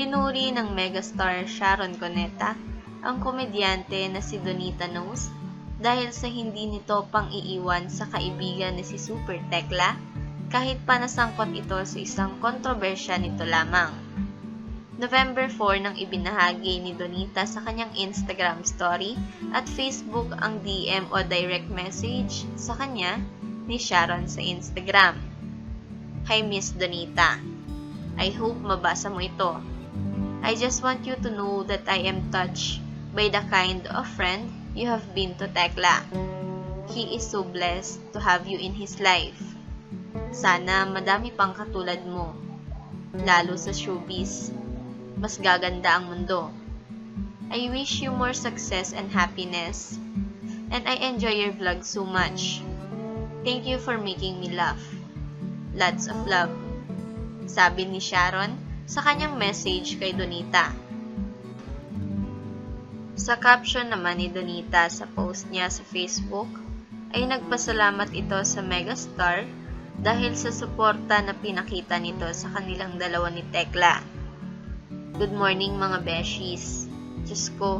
Pinuri ng megastar Sharon Cuneta ang komedyante na si Donita Knows dahil sa hindi nito pang iiwan sa kaibigan ni si Super Tekla kahit pa nasangkot ito sa isang kontrobersya nito lamang. November 4 nang ibinahagi ni Donita sa kanyang Instagram story at Facebook ang DM o direct message sa kanya ni Sharon sa Instagram. Hi Miss Donita, I hope mabasa mo ito. I just want you to know that I am touched by the kind of friend you have been to Tekla. He is so blessed to have you in his life. Sana madami pang katulad mo, lalo sa showbiz. Mas gaganda ang mundo. I wish you more success and happiness. And I enjoy your vlog so much. Thank you for making me laugh. Lots of love. Sabi ni Sharon sa kanyang message kay Donita. Sa caption naman ni Donita sa post niya sa Facebook, ay nagpasalamat ito sa megastar dahil sa suporta na pinakita nito sa kanilang dalawa ni Tekla. Good morning mga beshies. Diyos ko,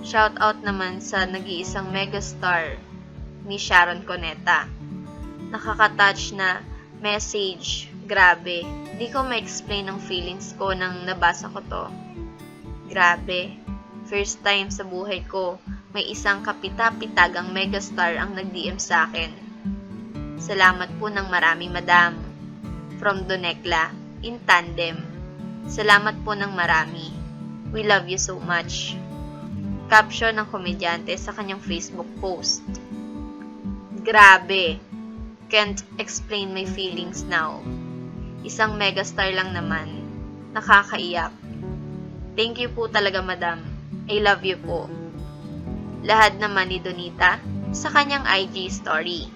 shout out naman sa nag-iisang megastar ni Sharon Coneta. Nakaka-touch na message. Grabe. Di ko ma-explain ang feelings ko nang nabasa ko to. Grabe. First time sa buhay ko, may isang kapita-pitagang megastar ang nag-DM sa akin. Salamat po ng marami, madam. From Donekla, in tandem. Salamat po ng marami. We love you so much. Caption ng komedyante sa kanyang Facebook post. Grabe. Can't explain my feelings now. Isang megastar lang naman. Nakakaiyak. Thank you po talaga, madam. I love you po. Lahad naman ni Donita sa kanyang IG story.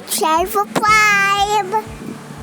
subscribe for five.